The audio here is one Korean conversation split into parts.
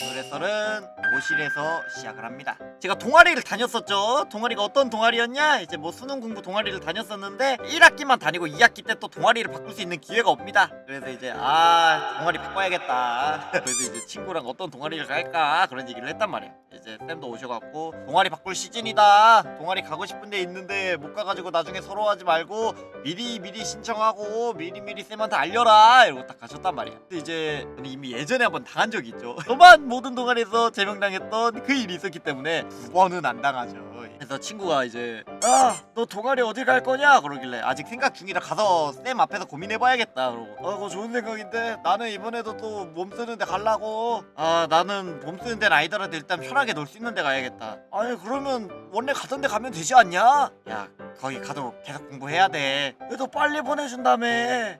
What? 노래설은 교실에서 시작을 합니다. 제가 동아리를 다녔었죠. 동아리가 어떤 동아리였냐? 이제 뭐 수능 공부 동아리를 다녔었는데 1학기만 다니고 2학기 때 또 동아리를 바꿀 수 있는 기회가 옵니다. 그래서 이제 아 동아리 바꿔야겠다. 그래서 이제 친구랑 어떤 동아리를 갈까 그런 얘기를 했단 말이야. 이제 쌤도 오셔갖고 동아리 바꿀 시즌이다. 동아리 가고 싶은데 있는데 못 가가지고 나중에 서러워하지 말고 미리 미리 신청하고 미리 미리 쌤한테 알려라 이러고 딱 가셨단 말이야. 근데 이제 이미 예전에 한번 당한 적이 있죠. 저만 모든 동아리에서 제명당했던 그 일이 있었기 때문에 두 번은 안 당하죠. 그래서 친구가 이제 아 너 동아리 어디 갈 거냐? 그러길래 아직 생각 중이라 가서 쌤 앞에서 고민해봐야겠다. 그러고 어 그거 좋은 생각인데 나는 이번에도 또 몸 쓰는 데 갈라고. 아 나는 몸 쓰는 데는 아니더라도 일단 편하게 놀 수 있는 데 가야겠다. 아니 그러면 원래 가던 데 가면 되지 않냐 야 거기 가도 계속 공부해야 돼 그래도 빨리 보내준다며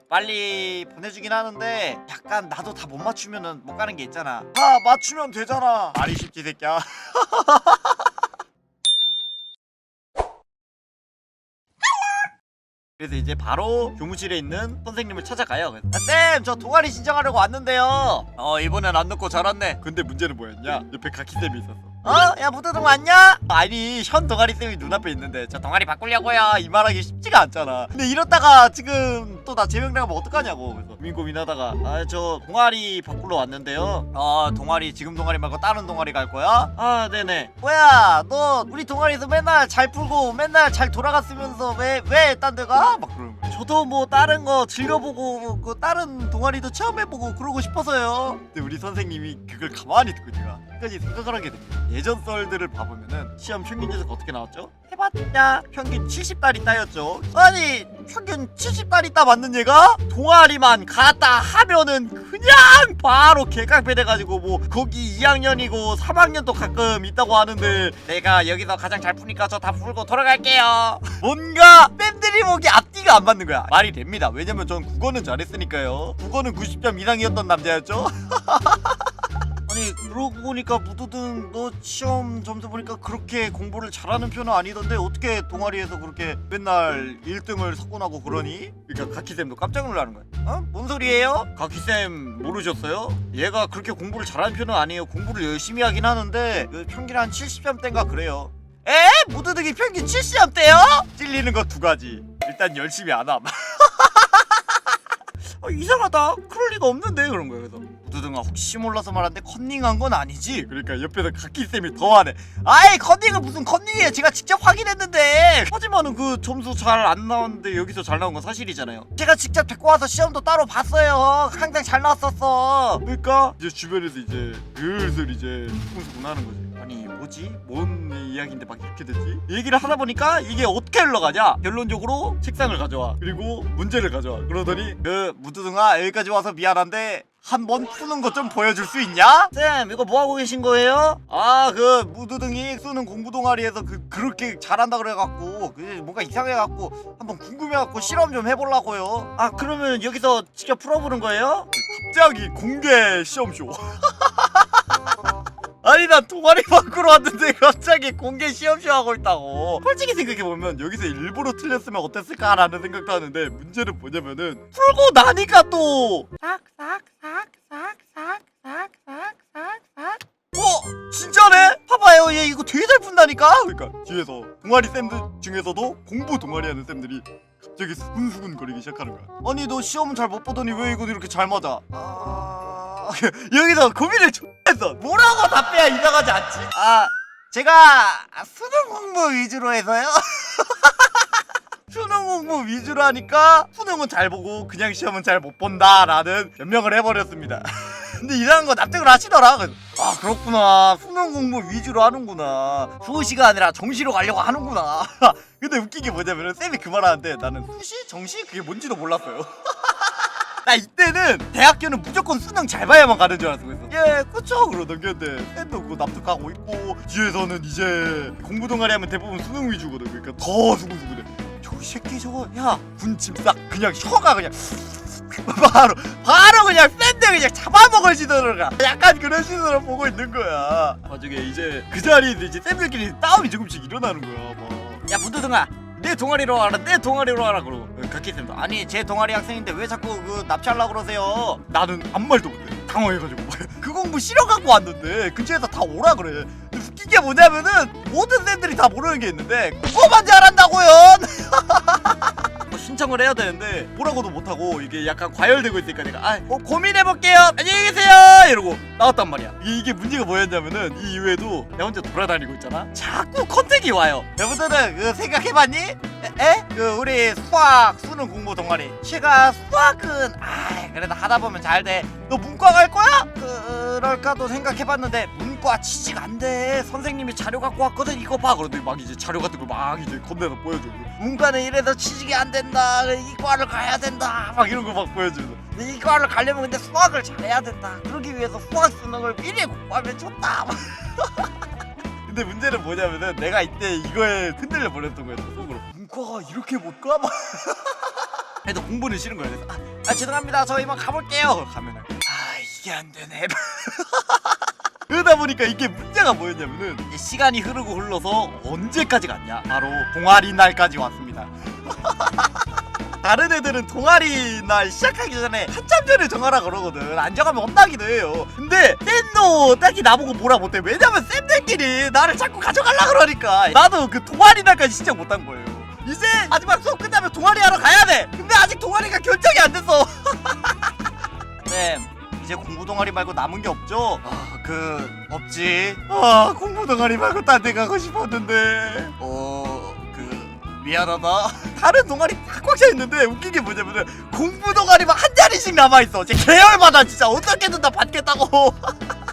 빨리 보내주긴 하는데 약간 나도 다 못 맞추면은 못 가는 게 있잖아 다 맞추면 되잖아 말이 쉽지 새끼야 그래서 이제 바로 교무실에 있는 선생님을 찾아가요. 아, 쌤, 저 동아리 신청하려고 왔는데요. 어, 이번엔 안 늦고 잘 왔네. 근데 문제는 뭐였냐? 옆에 가키 쌤이 있었어. 어? 야, 무드등 왔냐? 아니, 현 동아리 쌤이 눈앞에 있는데 저 동아리 바꾸려고요. 이 말하기 쉽지가 않잖아. 근데 이러다가 지금 또 나 제명당하면 어떡하냐고. 그래서 고민 고민하다가 아, 저 동아리 바꾸러 왔는데요. 어, 동아리 지금 동아리 말고 다른 동아리 갈 거야? 아, 네네. 뭐야, 너 우리 동아리에서 맨날 잘 풀고 맨날 잘 돌아갔으면서 왜 왜 딴 데 가? 막 그러는 거야. 저도 뭐 다른 거 즐겨보고 그 다른 동아리도 체험해보고 그러고 싶어서요. 근데 우리 선생님이 그걸 가만히 듣고 제가 끝까지 생각을 하게 됩니다. 예전 썰들을 봐보면은 시험 평균 녀석 어떻게 나왔죠? 해봤냐? 평균 70달이 따였죠. 아니 평균 70달이 따 맞는 얘가 동아리만 갔다 하면은 그냥 바로 개강패돼가지고 뭐 거기 2학년이고 3학년도 가끔 있다고 하는데 내가 여기서 가장 잘 푸니까 저 다 풀고 돌아갈게요. 뭔가 쌤들이 보기 앞뒤가 안 맞는 거야. 말이 됩니다. 왜냐면 전 국어는 잘했으니까요. 국어는 90점 이상이었던 남자였죠. 아니 그러고 보니까 무도등 너 시험 점수 보니까 그렇게 공부를 잘하는 편은 아니던데 어떻게 동아리에서 그렇게 맨날 1등을 석권하고 그러니? 그러니까 가키쌤도 깜짝 놀라는 거야 어? 뭔 소리예요? 가키쌤 모르셨어요? 얘가 그렇게 공부를 잘하는 편은 아니에요 공부를 열심히 하긴 하는데 그 평균 한 70점대인가 그래요 에? 무도등이 평균 70점대요? 찔리는 거 두 가지 일단 열심히 안함 어, 이상하다. 그럴 리가 없는데 그런 거예요. 그래서 무드등아 혹시 몰라서 말하는데 컨닝한 건 아니지? 그러니까 옆에서 가키 쌤이 더하네. 아이 컨닝은 무슨 컨닝이에요? 제가 직접 확인했는데. 하지만은 그 점수 잘 안 나왔는데 여기서 잘 나온 건 사실이잖아요. 제가 직접 데리고 와서 시험도 따로 봤어요. 항상 잘 나왔었어. 그러니까 이제 주변에서 이제 슬슬 이제 수근수근 하는 거지. 아니 뭐지? 뭔 이야기인데 막 이렇게 됐지? 얘기를 하다 보니까 이게 어떻게 흘러가냐? 결론적으로 책상을 가져와 그리고 문제를 가져와 그러더니 그 무드등아 여기까지 와서 미안한데 한번 푸는 것 좀 보여줄 수 있냐? 쌤 이거 뭐 하고 계신 거예요? 아 그 무드등이 수능 공부 동아리에서 그 그렇게 잘한다 그래갖고 그 뭔가 이상해갖고 한번 궁금해갖고 실험 좀 해보려고요. 아 그러면 여기서 직접 풀어보는 거예요? 갑자기 공개 시험쇼. 아니 나 동아리 밖으로 왔는데 갑자기 공개 시험쇼 하고 있다고. 솔직히 생각해보면 여기서 일부러 틀렸으면 어땠을까라는 생각도 하는데 문제는 뭐냐면은 풀고 나니까 또. 어? 진짜네? 봐봐요. 얘 이거 되게 잘 푼다니까? 그러니까 뒤에서 동아리 쌤들 중에서도 공부 동아리 하는 쌤들이 갑자기 수근수근 거리기 시작하는 거야. 아니 너 시험 은 잘 못 보더니 왜 이거 이렇게 잘 맞아? 아... 여기서 고민을 좀 했어 뭐라고 답해야 이상하지 않지? 아 제가 수능 공부 위주로 해서요 수능 공부 위주로 하니까 수능은 잘 보고 그냥 시험은 잘 못 본다라는 변명을 해버렸습니다 근데 이상한 거 납득을 하시더라 그래서 아 그렇구나 수능 공부 위주로 하는구나 수시가 아니라 정시로 가려고 하는구나 근데 웃긴 게 뭐냐면은 쌤이 그 말하는데 나는 수시? 정시? 그게 뭔지도 몰랐어요 나 이때는 대학교는 무조건 수능 잘 봐야만 가는 줄 알았어. 그래서 예 그쵸? 그러고 넘겼는데 쌤도 그거 납득하고 있고 뒤에서는 이제 공부 동아리 하면 대부분 수능 위주거든. 그러니까 더 수근수근해. 저 새끼 저거 야 군침 싹 그냥 혀가 그냥 바로 바로 그냥 쌤들 그냥 잡아먹을 시도를 약간 그런 시도를 보고 있는 거야. 나중에 이제 그 자리에서 이제 쌤들끼리 싸움이 조금씩 일어나는 거야 막 야 문두등아 내 동아리로 와라 내 동아리로 와라 그러고 각기쌤도 아니 제 동아리 학생인데 왜 자꾸 그 납치하려고 그러세요? 나는 아무 말도 못해. 당황해가지고. 그 공부 실어갖고 왔는데 근처에서 다 오라 그래. 근데 웃긴 게 뭐냐면은 모든 쌤들이 다 모르는 게 있는데 그거만 잘한다고요! 뭐 신청을 해야 되는데 뭐라고도 못하고 이게 약간 과열되고 있으니까 내가 아 어, 고민해볼게요 안녕히 계세요 이러고 나왔단 말이야 이게, 문제가 뭐였냐면은 이 이후에도 내가 혼자 돌아다니고 있잖아 자꾸 컨택이 와요 여러분들은 그 생각해봤니? 에? 에? 그 우리 수학 수능 공부 동아리 제가 수학은 아 그래도 하다 보면 잘돼너 문과 갈 거야? 그 럴까도 생각해봤는데 문과 취직 안돼. 선생님이 자료 갖고 왔거든 이거 봐. 그러더니 막 이제 자료 같은 거막 이제 건네서 보여줘 문과는 이래서 취직이 안 된다. 이과를 가야 된다. 막 이런 거막 근데 이과를 가려면 근데 수학을 잘해야 된다. 그러기 위해서 수학 수능을 미리 공부하면 좋다. 막. 근데 문제는 뭐냐면은 내가 이때 이거에 흔들려 버렸던 거였어 속으로. 문과가 이렇게 못 가? 막. 그래도 공부는 싫은 거야. 그래서 아, 아 죄송합니다. 저 이만 가볼게요. 가면은. 아 이게 안 되네. 그러다 보니까 이게 문제가 뭐였냐면은 이제 시간이 흐르고 흘러서 언제까지 갔냐? 바로 동아리 날까지 왔습니다. 다른 애들은 동아리 날 시작하기 전에 한참 전에 정하라 그러거든. 안 정하면 혼나기도 해요. 근데 쌤도 딱히 나보고 뭐라 못해. 왜냐면 쌤들끼리 나를 자꾸 가져가려 그러니까. 나도 그 동아리 날까지 신청 못한 거예요. 이제 마지막 수업 끝나면 동아리 하러 가야 돼. 근데 아직 동아리가 결정이 안 됐어. 쌤 이제 공부 동아리 말고 남은 게 없죠? 아, 그 없지. 아, 공부 동아리 말고 딴 데 가고 싶었는데. 어, 그 미안하다. 다른 동아리 다꽉차 있는데 웃긴 게 뭐냐면은 공부 동아리만 한 자리씩 남아 있어. 제 계열마다 진짜 어떻게든 다 받겠다고.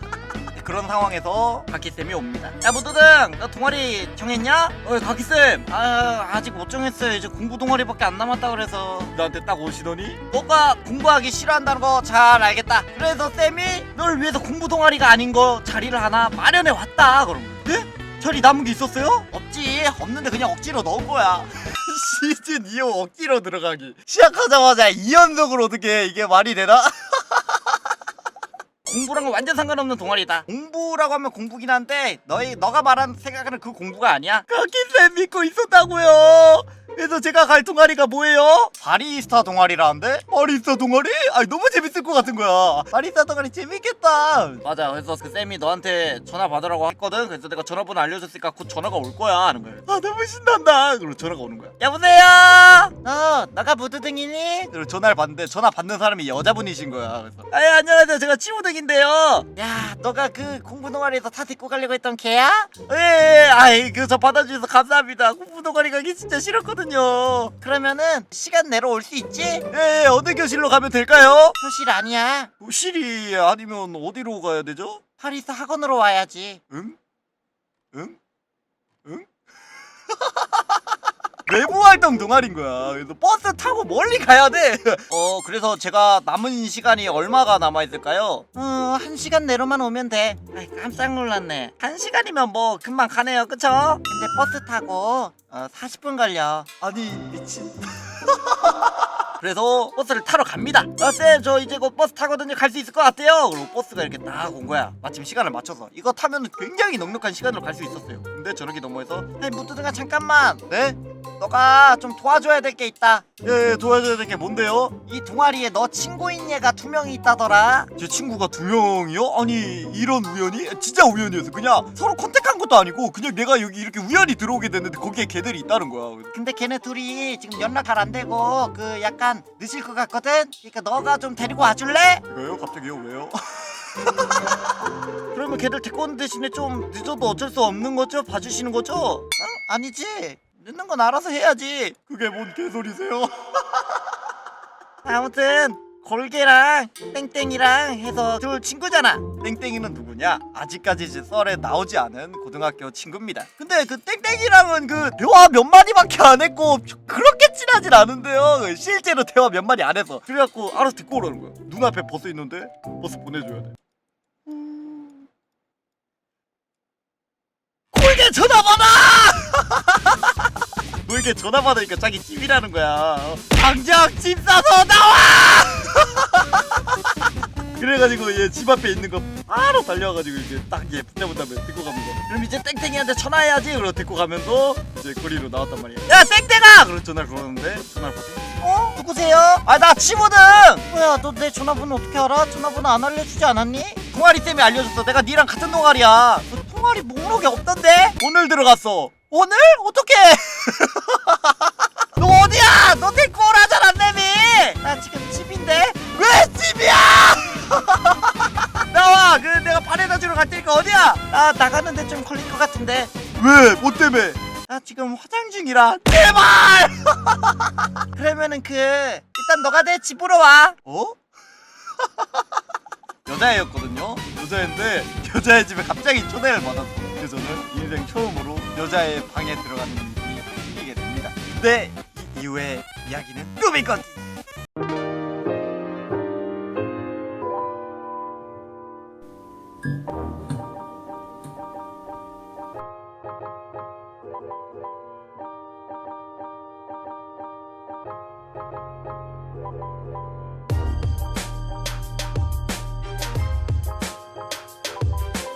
그런 상황에서 가키쌤이 옵니다. 야, 무도등, 너 동아리 정했냐? 어, 가키쌤. 아, 아직 못 정했어요. 이제 공부 동아리밖에 안 남았다 그래서. 나한테 딱 오시더니, 너가 공부하기 싫어한다는 거 잘 알겠다. 그래서 쌤이 널 위해서 공부 동아리가 아닌 거 자리를 하나 마련해 왔다. 그럼. 예? 자리 남은 게 있었어요? 없지. 없는데 그냥 억지로 넣은 거야. 시즌 2호 억지로 들어가기. 시작하자마자 2연속으로 어떻게 이게 말이 되나? 공부랑은 완전 상관없는 동아리다. 공부라고 하면 공부긴 한데 너희 너가 말한 생각하는 그 공부가 아니야. 가기쌤 믿고 있었다고요. 그래서 제가 갈 동아리가 뭐예요? 바리스타 동아리라는데? 바리스타 동아리? 아니 너무 재밌을 것 같은 거야. 바리스타 동아리 재밌겠다. 맞아. 그래서 그 쌤이 너한테 전화 받으라고 했거든. 그래서 내가 전화번호 알려줬으니까 곧 전화가 올 거야 하는 거야. 아 너무 신난다. 그리고 전화가 오는 거야. 여보세요. 어 나가 무드등이니? 그리고 전화를 받는데 전화 받는 사람이 여자분이신 거야. 그래서 아예 안녕하세요. 제가 치무등인데요. 야 너가 그 공부 동아리에서 다 데리고 가려고 했던 걔야? 예. 아이 그 저 받아주셔서 감사합니다. 공부 동아리 가기 진짜 싫었거든 요. 그러면은 시간 내로 올 수 있지? 예. 어느 교실로 가면 될까요? 교실 아니야. 교실이 아니면 어디로 가야 되죠? 파리스 학원으로 와야지. 응? 응? 응? 외부 활동 동아리인 거야. 그래서 버스 타고 멀리 가야 돼. 어, 그래서 제가 남은 시간이 얼마가 남아 있을까요? 어, 한 시간 내로만 오면 돼. 아이, 깜짝 놀랐네. 한 시간이면 뭐 금방 가네요, 그쵸? 근데 버스 타고 어, 40분 걸려. 아니 미친. 그래서 버스를 타러 갑니다. 아, 쌤, 저 이제 곧 버스 타거든요. 갈 수 있을 것 같아요. 그리고 버스가 이렇게 딱 온 거야. 마침 시간을 맞춰서. 이거 타면 굉장히 넉넉한 시간으로 갈 수 있었어요. 근데 저녁이 넘어서, 아이, 무드등아, 잠깐만. 네? 너가 좀 도와줘야 될 게 있다. 예, 예, 도와줘야 될 게 뭔데요? 이 동아리에 너 친구인 얘가 두 명이 있다더라. 제 친구가 두 명이요? 아니, 이런 우연이? 진짜 우연이었어. 그냥 서로 컨택한 것도 아니고, 그냥 내가 여기 이렇게 우연히 들어오게 됐는데, 거기에 걔들이 있다는 거야. 근데 걔네 둘이 지금 연락 잘 안 되고, 그 약간 늦을 것 같거든? 그러니까 너가 좀 데리고 와줄래? 왜요? 갑자기요? 왜요? 그러면 걔들 데리고 오는 대신에 좀 늦어도 어쩔 수 없는 거죠? 봐주시는 거죠? 어? 아니지. 늦는 건 알아서 해야지. 그게 뭔 개소리세요? 아무튼 골개랑 땡땡이랑 해서 둘 친구잖아. 땡땡이는 누구냐? 아직까지 이제 썰에 나오지 않은 고등학교 친구입니다. 근데 그 땡땡이랑은 그 대화 몇 마디밖에 안 했고 그렇게 친하진 않은데요. 실제로 대화 몇 마디 안 해서 그래갖고 알아서 듣고 오라는 거야. 눈앞에 버스 있는데 버스 보내줘야 돼. 골개 전화 받 아! 골개 전화 받으니까 자기 집이라는 거야. 어, 당장 집 싸서 나와! 그래가지고 얘 집 앞에 있는 거 바로 달려와가지고 이제 딱얘 붙잡은 다음에 데리고 갑니다. 그럼 이제 땡땡이한테 전화해야지. 그러고 데리고 가면서 이제 거리로 나왔단 말이야. 야 땡땡아! 그래서 전화를 걸었는데 전화를 받고 어? 누구세요? 아 나 치거든. 뭐야 너 내 전화번호 어떻게 알아? 전화번호 안 알려주지 않았니? 동아리 쌤이 알려줬어 내가 니랑 같은 동아리야 너 동아리 목록에 없던데? 오늘 들어갔어 오늘? 어떻게 너 어디야? 너 데리고 오라잖아 쌤이. 나 지금 집인데. 왜 집이야? 나와. 그 내가 바래다 주러 갈 테니까 어디야? 나 나가는데 좀 걸릴 것 같은데. 왜? 뭐 때문에? 나 지금 화장 중이라. 제발! 그러면은 그 일단 너가 내 집으로 와. 어? 여자애였거든요? 여자애인데 여자애 집에 갑자기 초대를 받았어 그래서 저는 인생 처음으로 여자애 방에 들어가는 일이 생기게 됩니다. 근데 이 이후의 이야기는 꿈이거든